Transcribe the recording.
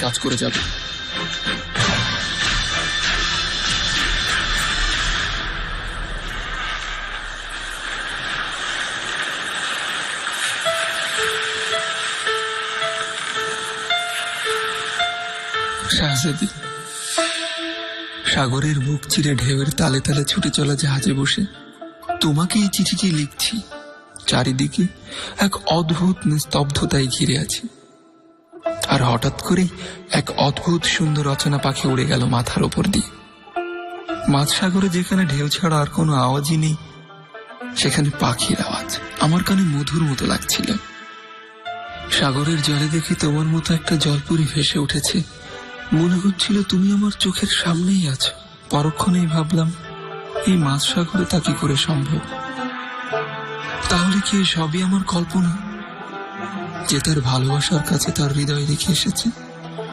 কাজ করে যাবে। সাগরের বুক চিরে ঢেউয়ের তালে তালে ছুটে চলা জাহাজে বসে তোমাকে এই চিঠিটি লিখছি। চারিদিকে এক অদ্ভুত নিস্তব্ধতায় ঘিরে আছে। আর হঠাৎ করেই এক অদ্ভুত সুন্দর রচনা পাখি উড়ে গেল মাথার ওপর দিয়ে। মাঝ সাগরে যেখানে ঢেউ ছাড়া আর কোনো আওয়াজই নেই, সেখানে পাখির আওয়াজ আমার কানে মধুর মতো লাগছিল। সাগরের জলে দেখি তোমার মতো একটা জলপুরি ভেসে উঠেছে। মনে হচ্ছিল তুমি আমার চোখের সামনেই আছো। পরক্ষণেই ভাবলাম, এই মাঝ সাগরে তা কি করে সম্ভব? তাহলে কি সবই আমার কল্পনা? যে তার ভালোবাসার কাছে তার হৃদয় দেখে এসেছে।